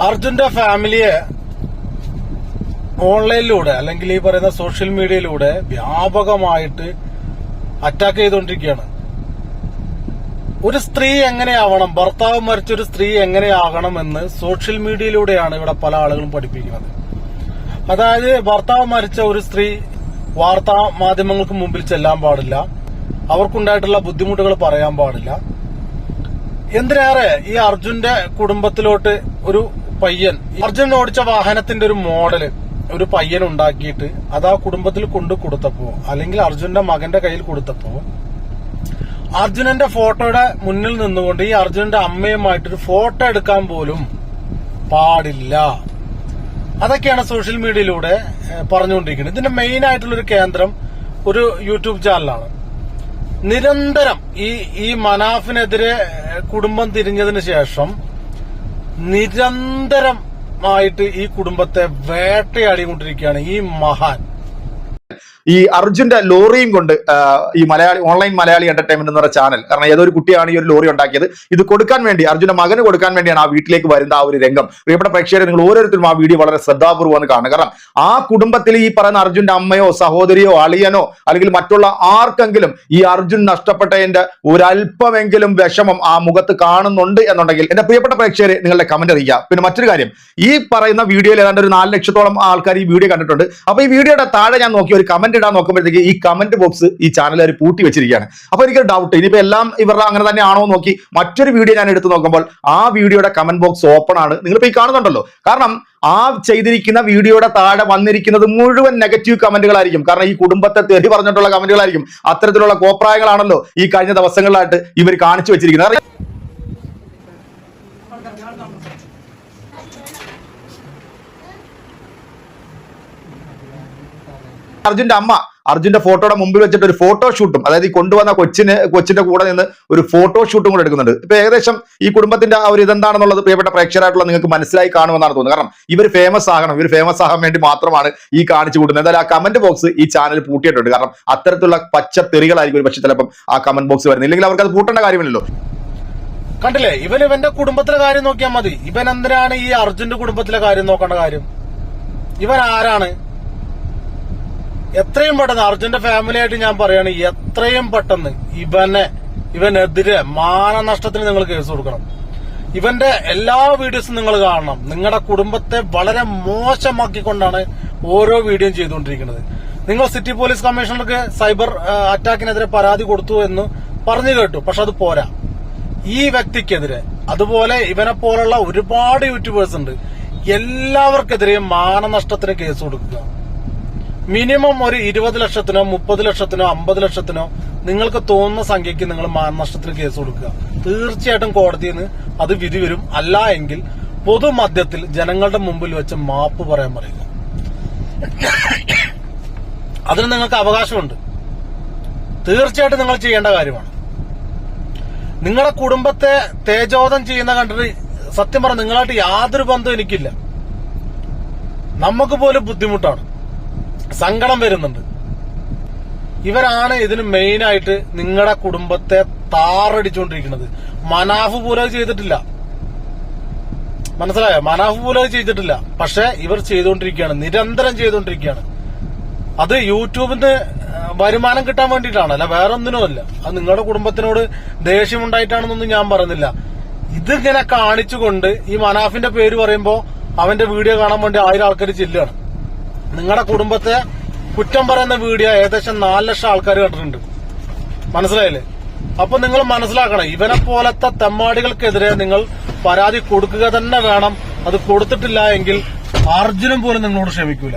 അർജുന്റെ ഫാമിലിയെ ഓൺലൈനിലൂടെ അല്ലെങ്കിൽ ഈ പറയുന്ന സോഷ്യൽ മീഡിയയിലൂടെ വ്യാപകമായിട്ട് അറ്റാക്ക് ചെയ്തുകൊണ്ടിരിക്കുകയാണ്. ഒരു സ്ത്രീ എങ്ങനെയാവണം ഭർത്താവ് മരിച്ച ഒരു സ്ത്രീ എങ്ങനെയാകണം എന്ന് സോഷ്യൽ മീഡിയയിലൂടെയാണ് ഇവിടെ പല ആളുകളും പഠിപ്പിക്കുന്നത്. അതായത് ഭർത്താവ് മരിച്ച ഒരു സ്ത്രീ വാർത്താ മാധ്യമങ്ങൾക്ക് മുമ്പിൽ ചെല്ലാൻ പാടില്ല. അവർക്കുണ്ടായിട്ടുള്ള ബുദ്ധിമുട്ടുകൾ പറയാൻ പാടില്ല. എന്തിനേറെ ഈ അർജുന്റെ കുടുംബത്തിലോട്ട് ഒരു പയ്യൻ. അർജുൻ ഓടിച്ച വാഹനത്തിന്റെ ഒരു മോഡൽ ഒരു പയ്യൻ ഉണ്ടാക്കിയിട്ട് അത് ആ കുടുംബത്തിൽ കൊണ്ടു കൊടുത്തപ്പോ അല്ലെങ്കിൽ അർജുന്റെ മകന്റെ കയ്യിൽ കൊടുത്തപ്പോ അർജുനന്റെ ഫോട്ടോയുടെ മുന്നിൽ നിന്നുകൊണ്ട് ഈ അർജുനന്റെ അമ്മയുമായിട്ടൊരു ഫോട്ടോ എടുക്കാൻ പോലും പാടില്ല. അതൊക്കെയാണ് സോഷ്യൽ മീഡിയയിലൂടെ പറഞ്ഞുകൊണ്ടിരിക്കുന്നത്. ഇതിന്റെ മെയിൻ ആയിട്ടുള്ള ഒരു കേന്ദ്രം ഒരു യൂട്യൂബ് ചാനലാണ്. നിരന്തരം ഈ ഈ മനാഫിനെതിരെ കുടുംബം തിരിഞ്ഞതിന് ശേഷം നിരന്തരമായിട്ട് ഈ കുടുംബത്തെ വേട്ടയാടിക്കൊണ്ടിരിക്കുകയാണ് ഈ മഹാൻ. ഈ അർജുന്റെ ലോറിയും കൊണ്ട് ഈ മലയാളി ഓൺലൈൻ മലയാളി എന്റർടൈൻമെന്റ് എന്ന് പറയുന്ന ചാനൽ കാരണം ഏതൊരു കുട്ടിയാണ് ഈ ഒരു ലോറി ഉണ്ടാക്കിയത് ഇത് കൊടുക്കാൻ വേണ്ടി അർജുന്റെ മകന് കൊടുക്കാൻ വേണ്ടിയാണ് ആ വീട്ടിലേക്ക് വരുന്ന ആ ഒരു രംഗം. പ്രിയപ്പെട്ട പ്രേക്ഷകരെ നിങ്ങൾ ഓരോരുത്തരും ആ വീഡിയോ വളരെ ശ്രദ്ധാപൂർവം കാണുക. കാരണം ആ കുടുംബത്തിൽ ഈ പറയുന്ന അർജുന്റെ അമ്മയോ സഹോദരിയോ അളിയനോ അല്ലെങ്കിൽ മറ്റുള്ള ആർക്കെങ്കിലും ഈ അർജുൻ നഷ്ടപ്പെട്ടതിന്റെ ഒരല്പമെങ്കിലും വിഷമം ആ മുഖത്ത് കാണുന്നുണ്ട് എന്നുണ്ടെങ്കിൽ എന്റെ പ്രിയപ്പെട്ട പ്രേക്ഷകരെ നിങ്ങളുടെ കമന്റ് അറിയിക്കുക. പിന്നെ മറ്റൊരു കാര്യം ഈ പറയുന്ന വീഡിയോയിൽ ഏതാണ്ട് ഒരു നാല് ലക്ഷത്തോളം ആൾക്കാർ ഈ വീഡിയോ കണ്ടിട്ടുണ്ട്. അപ്പൊ ഈ വീഡിയോയുടെ താഴെ ഞാൻ നോക്കി ഒരു കമന്റ് ഇടാൻ നോക്കുമ്പോഴത്തേക്ക് ഈ കമന്റ് ബോക്സ് ഈ ചാനൽ അവർ പൂട്ടി വെച്ചിരിക്കുകയാണ്. അപ്പൊ എനിക്ക് ഡൗട്ട് ഇനിയിപ്പോ എല്ലാം ഇവരുടെ അങ്ങനെ തന്നെ ആണോ നോക്കി മറ്റൊരു വീഡിയോ ഞാൻ എടുത്ത് നോക്കുമ്പോൾ ആ വീഡിയോയുടെ കമന്റ് ബോക്സ് ഓപ്പൺ ആണ്. നിങ്ങളിപ്പോ ഈ കാണുന്നുണ്ടല്ലോ. കാരണം ആ ചെയ്തിരിക്കുന്ന വീഡിയോയുടെ താഴെ വന്നിരിക്കുന്നത് മുഴുവൻ നെഗറ്റീവ് കമന്റുകളായിരിക്കും കാരണം ഈ കുടുംബത്തെ തെറി പറഞ്ഞിട്ടുള്ള കമന്റുകളായിരിക്കും അത്തരത്തിലുള്ള കോപ്രായങ്ങളാണല്ലോ ഈ കഴിഞ്ഞ ദിവസങ്ങളിലായിട്ട് ഇവർ കാണിച്ചു വെച്ചിരിക്കുന്നത് കാരണം അർജുന്റെ അമ്മ അർജുന്റെ ഫോട്ടോയുടെ മുമ്പിൽ വെച്ചിട്ട് ഒരു ഫോട്ടോ ഷൂട്ടും അതായത് ഈ കൊണ്ടുവന്ന കൊച്ചിന് കൊച്ചിന്റെ കൂടെ നിന്ന് ഒരു ഫോട്ടോ ഷൂട്ടും കൂടെ എടുക്കുന്നുണ്ട്. ഇപ്പൊ ഏകദേശം ഈ കുടുംബത്തിന്റെ ആ ഒരു ഇതെന്താണെന്നുള്ളത് പ്രിയപ്പെട്ട പ്രേക്ഷകരായിട്ടുള്ള നിങ്ങൾക്ക് മനസ്സിലായി കാണുമെന്നാണ് തോന്നുന്നത്. കാരണം ഇവർ ഫേമസ് ആകണം ഇവർ ഫേമസ് ആകാൻ വേണ്ടി മാത്രമാണ് ഈ കാണിച്ചു കൂട്ടുന്നത്. എന്തായാലും ആ കമന്റ് ബോക്സ് ഈ ചാനൽ പൂട്ടിയിട്ടുണ്ട്. കാരണം അത്തരത്തിലുള്ള പച്ച തെറികളായിരിക്കും ഒരു പക്ഷെ ചിലപ്പം ആ കമന്റ് ബോക്സ് വരുന്നത്. ഇല്ലെങ്കിൽ അവർക്ക് അത് പൂട്ടേണ്ട കാര്യമില്ലല്ലോ. കണ്ടില്ലേ? ഇവൻ ഇവന്റെ കുടുംബത്തിലെ കാര്യം നോക്കിയാൽ മതി. ഇവൻ എന്തിനാണ് ഈ അർജുന്റെ കുടുംബത്തിലെ കാര്യം നോക്കേണ്ട കാര്യം? ഇവൻ ആരാണ്? എത്രയും പെട്ടെന്ന് അർജുന്റെ ഫാമിലി ആയിട്ട് ഞാൻ പറയാണ് എത്രയും പെട്ടെന്ന് ഇവനെ ഇവനെതിരെ മാനനഷ്ടത്തിന് നിങ്ങൾ കേസ് കൊടുക്കണം. ഇവന്റെ എല്ലാ വീഡിയോസും നിങ്ങൾ കാണണം. നിങ്ങളുടെ കുടുംബത്തെ വളരെ മോശമാക്കിക്കൊണ്ടാണ് ഓരോ വീഡിയോയും ചെയ്തുകൊണ്ടിരിക്കുന്നത്. നിങ്ങൾ സിറ്റി പോലീസ് കമ്മീഷണർക്ക് സൈബർ അറ്റാക്കിനെതിരെ പരാതി കൊടുത്തു എന്ന് പറഞ്ഞു കേട്ടു പക്ഷെ അത് പോരാ. ഈ വ്യക്തിക്കെതിരെ അതുപോലെ ഇവനെ പോലുള്ള ഒരുപാട് യൂട്യൂബേഴ്സ് ഉണ്ട് എല്ലാവർക്കെതിരെയും മാനനഷ്ടത്തിന് കേസ് കൊടുക്കുക. മിനിമം ഒരു ഇരുപത് ലക്ഷത്തിനോ മുപ്പത് ലക്ഷത്തിനോ അമ്പത് ലക്ഷത്തിനോ നിങ്ങൾക്ക് തോന്നുന്ന സംഖ്യക്ക് നിങ്ങൾ മാനനഷ്ടത്തിന് കേസ് കൊടുക്കുക. തീർച്ചയായിട്ടും കോടതിയിൽ നിന്ന് അത് വിധി വരും. അല്ല എങ്കിൽ പൊതുമധ്യത്തിൽ ജനങ്ങളുടെ മുമ്പിൽ വെച്ച് മാപ്പ് പറയാൻ പറയുക. അതിന് നിങ്ങൾക്ക് അവകാശമുണ്ട്. തീർച്ചയായിട്ടും നിങ്ങൾ ചെയ്യേണ്ട കാര്യമാണ്. നിങ്ങളുടെ കുടുംബത്തെ തേജോധം ചെയ്യുന്ന കണ്ടിട്ട് സത്യം പറഞ്ഞ നിങ്ങളായിട്ട് യാതൊരു ബന്ധവും എനിക്കില്ല. നമുക്ക് പോലും ബുദ്ധിമുട്ടാണ്. സങ്കടം വരുന്നുണ്ട്. ഇവരാണ് ഇതിന് മെയിനായിട്ട് നിങ്ങളുടെ കുടുംബത്തെ താറടിച്ചുകൊണ്ടിരിക്കുന്നത് മനാഫ് പോലും ചെയ്തിട്ടില്ല. മനസ്സിലായോ? മനാഫ് പോലും ചെയ്തിട്ടില്ല. പക്ഷെ ഇവർ ചെയ്തുകൊണ്ടിരിക്കുകയാണ് നിരന്തരം ചെയ്തുകൊണ്ടിരിക്കുകയാണ് അത് യൂട്യൂബിന് വരുമാനം കിട്ടാൻ വേണ്ടിയിട്ടാണ്. അല്ല വേറെ ഒന്നിനുമല്ല അത് നിങ്ങളുടെ കുടുംബത്തിനോട് ദേഷ്യമുണ്ടായിട്ടാണെന്നൊന്നും ഞാൻ പറയുന്നില്ല. ഇതിങ്ങനെ കാണിച്ചുകൊണ്ട് ഈ മനാഫിന്റെ പേര് പറയുമ്പോൾ അവന്റെ വീഡിയോ കാണാൻ വേണ്ടി ആയിരം ആൾക്കാർ ചെല്ലുകയാണ്. നിങ്ങളുടെ കുടുംബത്തെ കുറ്റം പറയുന്ന വീഡിയോ ഏകദേശം നാല് ലക്ഷം ആൾക്കാർ കണ്ടിട്ടുണ്ട്. മനസ്സിലായില്ലേ? അപ്പൊ നിങ്ങൾ മനസ്സിലാക്കണം ഇവനെ പോലത്തെ തെമ്മാടികൾക്കെതിരെ നിങ്ങൾ പരാതി കൊടുക്കുക തന്നെ വേണം. അത് കൊടുത്തിട്ടില്ല എങ്കിൽ അർജുനും പോലും നിങ്ങളോട് ക്ഷമിക്കൂല.